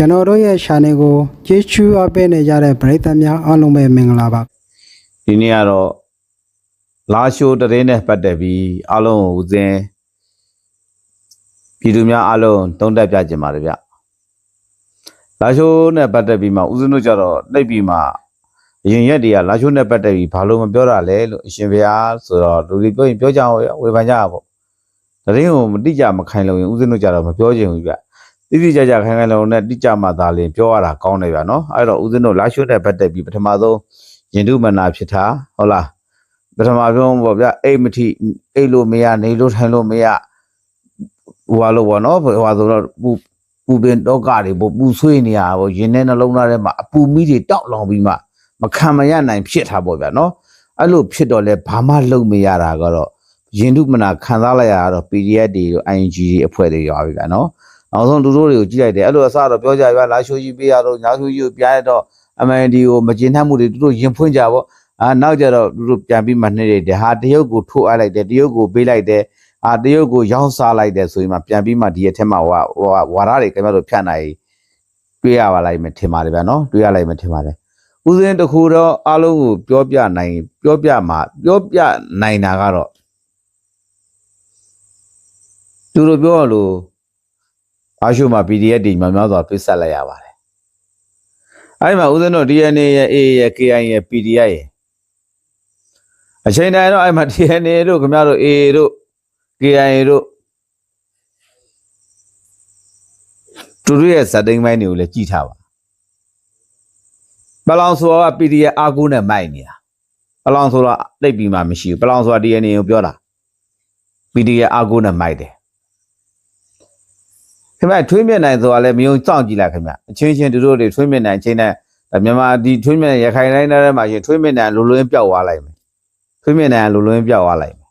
ကျွန်တော်တို့ရဲ့ channel ကိုကြည့်ချူအပ်ပေးနေကြတဲ့ပရိသတ်များအားလုံးပဲမင်္ဂလာပါဒီနေ့ကတော့လာရှိုးတရင်နဲ့ပတ်သက်ပြီးအားလုံးကိုဦးစင်းပြည်သူများအားလုံးတုံးတက်ပြကြပါတယ်ဗျလာရှိုးနဲ့ပတ်သက်ပြီးမှဦးစင်းတို့ကြတော့တိတ်ပြီးမှအရင်ရက်တွေကလာရှိုးနဲ့ပတ်သက်ပြီးဘာလို့မပြောတာလဲလို့အရှင်ဘုရားဆိုတော့လူတွေပြောရင်ပြောကြအောင်ဝေဖန်ကြတာပေါ့တရင်ကိုမတိကြမခိုင်လို့ရင်ဦးစင်းတို့ကြတော့မပြောချင်ဘူးဗျ တိတိကျကျခိုင်ခိုင်လုံနဲ့တိကျမှသာလင်ပြောရတာကောင်းတယ်ဗျနော်အဲ့တော့ဦးစင်းတို့လာရှိုးနဲ့ပတ်သက်ပြီးပထမဆုံးရင်တုမနာဖြစ်တာဟုတ်လားပထမဆုံးပေါ့ဗျအိတ်မထိအိတ်လို့မရနေလို့ထိုင်လို့မရဟိုဟာလို့ပေါ့နော်ဟိုဟာဆိုတော့ပူပူပင်တော့ကတွေပေါ့ပူဆွေးနေရပေါ့ရင်ထဲနှလုံးသားထဲမှာအပူမီးတွေတောက်လောင်ပြီးမှမခံမရနိုင်ဖြစ်တာပေါ့ဗျာနော်အဲ့လိုဖြစ်တော့လဲဘာမှလုပ်မရတာကတော့ရင်တုမနာခံစားလိုက်ရတာတော့ PDF တွေတို့ ING တွေအဖွဲ့တွေရောပြီဗျာနော် နောက်ဆုံးလူတို့တွေကိုကြည့်လိုက်တယ်အဲ့လိုအစတော့ပြောကြရွာလာရှိုးကြီးပေးရတော့ညာရှိုးကြီးကိုပြရတော့ MND ကိုမကျင်နှံ့မှုတွေသူတို့ရင်ဖွင့်ကြပေါ့အာနောက်ကြတော့သူတို့ပြန်ပြီးမှနှိမ့်လိုက်တယ်ဟာတရုတ်ကိုထိုးအပ်လိုက်တယ်တရုတ်ကိုပေးလိုက်တယ်အာတရုတ်ကိုရောင်းစားလိုက်တယ်ဆိုရင်မှပြန်ပြီးမှဒီအထက်မှာဟိုဟာဟိုဟာဝါရတွေခင်ဗျားတို့ဖြတ်နိုင်တွေ့ရပါလိုက်မယ်ထင်ပါတယ်ဗျာနော်တွေ့ရလိုက်မယ်ထင်ပါတယ်ဦးစင်းတစ်ခုတော့အားလုံးကိုပြောပြနိုင် ပြောပြမှာပြောပြနိုင်တာကတော့သူတို့ပြောလို့ အားရှုမှာ PDF တွေများများစွာပြစ်ဆက်လိုက်ရပါတယ်အဲ့ဒီမှာဦးဇင်းတို့ DNA ရဲ့ A ရဲ့ KI ရဲ့ PDF ရဲ့အချိန်တိုင်းတော့အဲ့မှာ DNA တို့ခင်ဗျားတို့ A တို့ KI တို့သူတို့ရဲ့ဇာတ်သိမ်းပိုင်းတွေကိုလည်းကြည့်ထားပါပလောင်ဆိုတာက PDF အာကူနဲ့မိုက်နေတာပလောင်ဆိုတာတိတ်ပြီးမှမရှိဘူးပလောင်ဆိုတာ DNA ကိုပြောတာ PDF အာကူနဲ့မိုက်တယ် ခင်ဗျာထွေးမြင့်နိုင်ဆိုတာလည်းမယုံစောင့်ကြည့်လိုက်ခင်ဗျာအချင်းချင်းသူတို့တွေထွေးမြင့်နိုင်အချင်းနဲ့ဒါမြန်မာဒီထွေးမြင့်ရခိုင်တိုင်းထဲမှာရှင်ထွေးမြင့်နိုင်လူလွင်းပြောက်သွားလိုက်မယ်ထွေးမြင့်နိုင်လူလွင်းပြောက်သွားလိုက်မယ်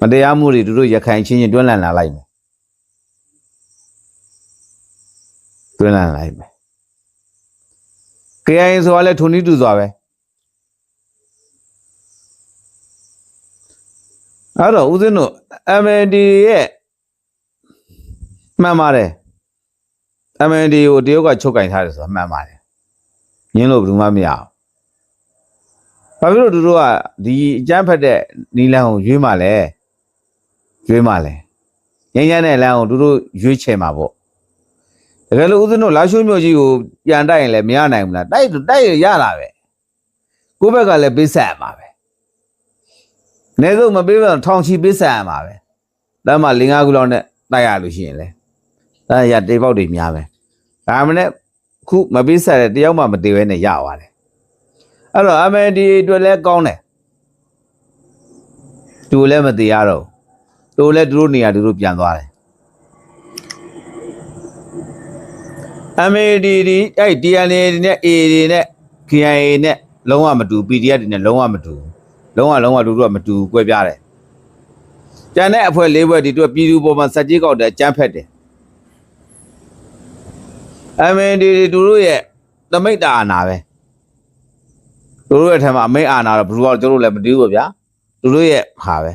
မတရားမှုတွေသူတို့ရခိုင်ချင်းချင်းတွန်းလှန်လာလိုက်မယ်တွန်းလှန်လိုက်မယ် KIA ဆိုတာလဲထုံနီးတူစွာပဲအဲ့တော့ဦးဇင်းတို့ MND ရဲ့ မှန်ပါတယ် MND ကိုတရုတ်ကချုပ်ကင်ထားတယ်ဆိုတာမှန်ပါတယ်ညင်းလို့ဘယ်သူမှမရအောင်ဘာဖြစ်လို့သူတို့ကဒီအကျန်းဖက်တဲ့နီလန်းကိုရွေးမှလဲရွေးမှလဲငញ្ញမ်းတဲ့လမ်းကိုသူတို့ရွေးချယ်မှာပေါ့တကယ်လို့ဦးဇင်းတို့လာရှိုးမြို့ကြီးကိုပြန်တိုက်ရင်လည်းမရနိုင်ဘူးလားတိုက်တိုက်ရရတာပဲကိုယ့်ဘက်ကလည်းပေးဆက်ရမှာပဲနေဆုံးမပေးတော့ထောင်ချီပေးဆက်ရမှာပဲဒါမှ၄၅ခုလောက်နဲ့တိုက်ရလို့ရှိရင်လေ ဒါရတေပေါက်တွေများပဲဒါမှလည်းခုမပေးဆက်တဲ့တယောက်မှမတည်ဘဲနဲ့ရသွားတယ်အဲ့တော့ MND အတွက်လည်းကောင်းတယ်သူလည်းမတည်ရတော့သူလည်းသူတို့နေရာသူတို့ပြန်သွားတယ် MAD ဒီအဲ့ DNA တွေနဲ့ A တွေနဲ့ KIA နဲ့လုံးဝမတူ PDF တွေနဲ့လုံးဝမတူလုံးဝလုံးဝတို့တို့ကမတူကွဲပြားတယ်ကျန်တဲ့အဖွဲ့၄ဘွဲ့ဒီတို့ပြည်သူပေါ်မှာစက်ကြီးကောက်တယ်ကြမ်းဖက်တယ် MAD တွေတို့တို့ရဲ့သမိတ်တာအာနာပဲတို့တို့ရဲ့ထက်မှာအမိတ်အာနာတော့ဘယ်သူကတို့တို့လည်းမတူဘူးဗျာတို့တို့ရဲ့ဟာပဲ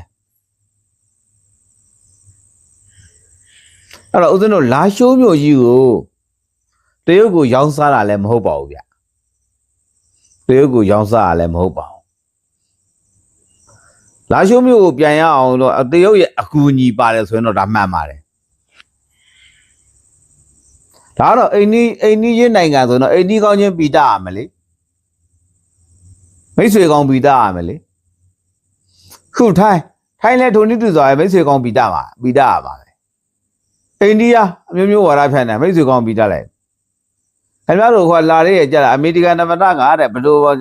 အဲ့တော့ဦးဇင်းတို့လာရှိုးမျိုးကြီးကိုတရုတ်ကိုရောင်းစားတာလည်းမဟုတ်ပါဘူးဗျတရုတ်ကိုရောင်းစားတာလည်းမဟုတ်ပါဘူးလာရှိုးမျိုးကိုပြန်ရအောင်တော့တရုတ်ရဲ့အကူအညီပါတယ်ဆိုရင်တော့ဒါမှန်ပါတယ် ဒါကတော့အိန္ဒိအိန္ဒိယနိုင်ငံဆိုရင်တော့အိန္ဒိကောင်းချင်းပြီးတတ်ရမယ်လေမိတ်ဆွေကောင်းပြီးတတ်ရမယ်လေခုထိုင်းထိုင်းလည်းဒုန်နိတူဆိုရယ်မိတ်ဆွေကောင်းပြီးတတ်ပါပြီးတတ်ရပါပဲအိန္ဒိယအမျိုးမျိုးဝါဒဖြန့်တယ်မိတ်ဆွေကောင်းပြီးတတ်လိုက်ခင်ဗျားတို့ကလာရဲကြတာအမေရိကန်သမ္မတကတဲ့ဘလို့ဟို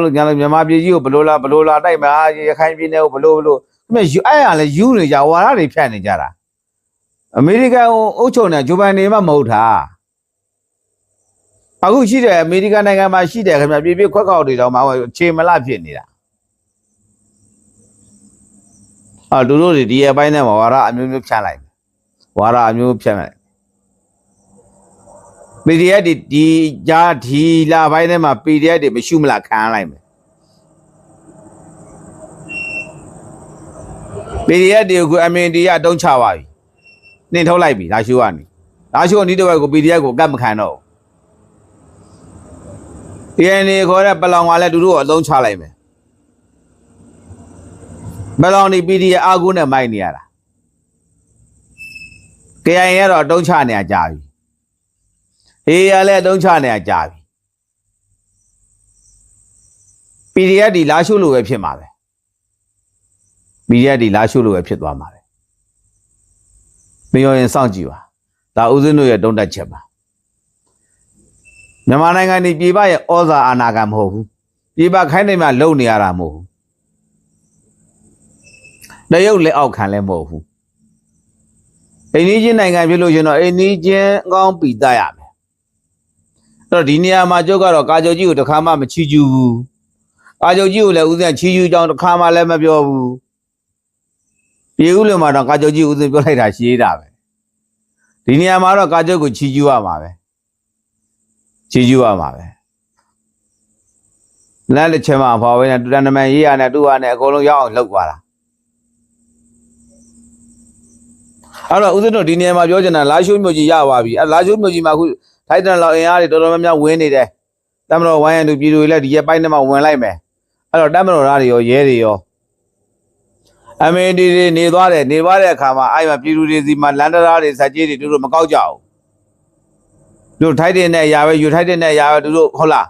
လို့ညာလို့မြန်မာပြည်ကြီးကိုဘလို့လာဘလို့လာတိုက်မှာရခိုင်ပြည်နယ်ကိုဘလို့ဘလို့ခင်ဗျယူအဲ့ရလဲယူနေကြဝါရတွေဖြန့်နေကြတာ အမေရိကန်ကိုအုပ်ချုပ်နေဂျိုဘန်နေမှမဟုတ်တာအခုရှိတယ်အမေရိကန်နိုင်ငံမှာရှိတယ်ခင်ဗျပြည်ပြခွက်ကောက်တွေတော့မှခြေမလဖြစ်နေတာအော်တို့တို့တွေဒီအပိုင်းထဲမှာဝါရအမျိုးမျိုးဖြန့်လိုက်ဝါရအမျိုးမျိုးဖြန့်လိုက် PDF တွေဒီကြားဒီလာပိုင်းထဲမှာ PDF တွေမရှိမလားခံရလိုက်မယ် PDF တွေကို MND ကအတုံးချပါပြီ နှင်ထုတ်လိုက်ပြီလာရှိုးကနေလာရှိုးအနီးတစ်ဝက်ကို PDF ကိုကတ်မခံတော့ဘူး DNA ခေါ်တဲ့ပလောင်ကလည်းသူတို့ကိုအသုံးချလိုက်မယ်ပလောင်ဒီ PDF အာကုနဲ့မိုက်နေရတာ KIA ကတော့အတုံးချနေရကြပြီအေးရလည်းအတုံးချနေရကြပြီ PDF ဒီလာရှုလို့ပဲဖြစ်မှာပဲ PDF ဒီလာရှုလို့ပဲဖြစ်သွားမှာပဲ မရောရင်စောင့်ကြည့်ပါဒါဦးဇင်းတို့ရဲ့တုံးတက်ချက်ပါမြန်မာနိုင်ငံဒီပြည်ပရဲ့ဩဇာအာဏာကမဟုတ်ဘူးပြည်ပခိုင်းနေမှလုံနေရတာမဟုတ်ဘူးတရုတ်လက်အောက်ခံလည်းမဟုတ်ဘူးအိန္ဒိချင်းနိုင်ငံဖြစ်လို့ရှရင်တော့အိန္ဒိချင်းကောင်းပီတတ်ရမယ်အဲ့တော့ဒီနေရာမှာကျုပ်ကတော့ကာကြိုကြီးကိုတစ်ခါမှမချီးကျူးဘူးအာချုပ်ကြီးကိုလည်းဦးဇင်းချီးကျူးကြောင်းတစ်ခါမှလည်းမပြောဘူး ပြေဦးလုံးမှာတော့ကာချုပ်ကြီးဦးဇင်းပြောလိုက်တာရှိသေးတာပဲဒီနေရာမှာတော့ကာချုပ်ကိုချီးကျူးရမှာပဲချီးကျူးရမှာပဲလမ်းတစ်ချက်မှဖော်ဝဲနဲ့တူတန်နမန်ရေးရနဲ့တူရနဲ့အကုန်လုံးရောက်အောင်လုပ်သွားတာအဲ့တော့ဦးဇင်းတို့ဒီနေရာမှာပြောချင်တာလာရှိုးမြို့ကြီးရပါပြီအဲ့လာရှိုးမြို့ကြီးမှာအခုထိုက်တန်လောက်အင်အားတွေတော်တော်များများဝင်နေတယ်တမတော်ဝိုင်းရန်သူပြည်သူတွေလည်းဒီရက်ပိုင်းထဲမှာဝင်လိုက်မယ်အဲ့တော့တမတော်သားတွေရောရဲတွေရော အမေဒီတွေနေသွားတယ်နေသွားတဲ့အခါမှာအဲ့မှာပြည်သူတွေစီမှာလန်ဒရာတွေစက်ကြီးတွေသူတို့မကောက်ကြဘူးသူတို့ထိုက်တဲ့နဲ့ຢာပဲယူထိုက်တဲ့နဲ့ຢာပဲသူတို့ဟုတ်လား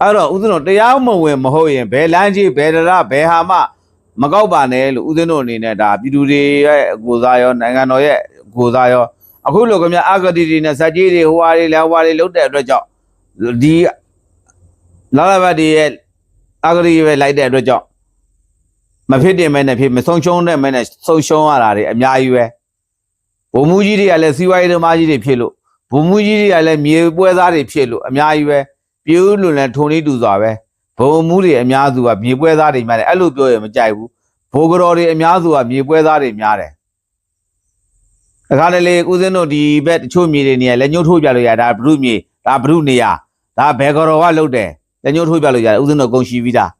အဲ့တော့ဦးဇင်းတို့တရားမဝင်မဟုတ်ရင်ဘယ်လမ်းကြီးဘယ်ဒရာဘယ်ဟာမှမကောက်ပါနဲ့လို့ဦးဇင်းတို့အနေနဲ့ဒါပြည်သူတွေရဲ့အကိုစားရောနိုင်ငံတော်ရဲ့အကိုစားရောအခုလိုကမြအဂတိတွေနဲ့စက်ကြီးတွေဟိုဟာတွေလဲဟိုဟာတွေလုတ်တဲ့အတွက်ကြောင့်ဒီလာလာဘတ်တွေရဲ့အဂရိပဲလိုက်တဲ့အတွက်ကြောင့် မဖြစ်တင်မဲနဲ့ဖြစ်မဆုံးရှုံးတဲ့မဲနဲ့ဆုံးရှုံးရတာတွေအများကြီးပဲဘုံမူကြီးတွေကလည်းစီးပွားရေးသမားကြီးတွေဖြစ်လို့ဘုံမူကြီးတွေကလည်းမြေပွဲသားတွေဖြစ်လို့အများကြီးပဲပြူးလွန်လည်းထုံလေးတူစွာပဲဘုံမူတွေအများစုကမြေပွဲသားတွေများတယ်အဲ့လိုပြောရင်မကြိုက်ဘူးဘိုးကတော်တွေအများစုကမြေပွဲသားတွေများတယ်အခါတလေဦးစင်းတို့ဒီဘက်တချို့မြေတွေနေရလက်ညှိုးထိုးပြလို့ရဒါဘုရုမြေဒါဘုရုနေရဒါဘယ်ကတော်ကလုတ်တယ်လက်ညှိုးထိုးပြလို့ရတယ်ဥစဉ်တော့ကုန်ရှိပြီးသား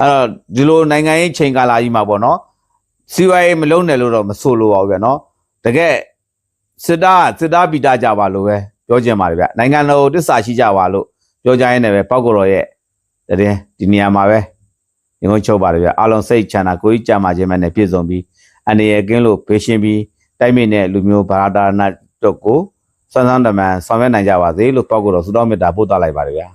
အဲ့တော့ဒီလိုနိုင်ငံရေးချိန်ကာလကြီးမှာပေါ့နော်စီဝါရေးမလုံးနဲ့လို့တော့မဆိုလိုပါဘူးဗျာနော်တကယ်စစ်သားကစစ်သားပိတာကြပါလို့ပဲပြောချင်ပါတယ်ဗျနိုင်ငံတော်တစ္ဆာရှိကြပါလို့ပြောကြရင်းနဲ့ပဲပောက်ကော်ရဲ့တည်ဒီနေရာမှာပဲငုံချုပ်ပါတယ်ဗျအားလုံးစိတ်ချမ်းသာကိုယ်ကြီးကြမှာခြင်းနဲ့ပြည့်စုံပြီးအနေရကင်းလို့ဖေးရှင်းပြီးတိုက်မိတဲ့လူမျိုးဘာသာနာတို့ကိုစမ်းစမ်းတမန်ဆောင်ရွက်နိုင်ကြပါစေလို့ပောက်ကော်ဆုတောင်းမေတ္တာပို့သလိုက်ပါတယ်ဗျာ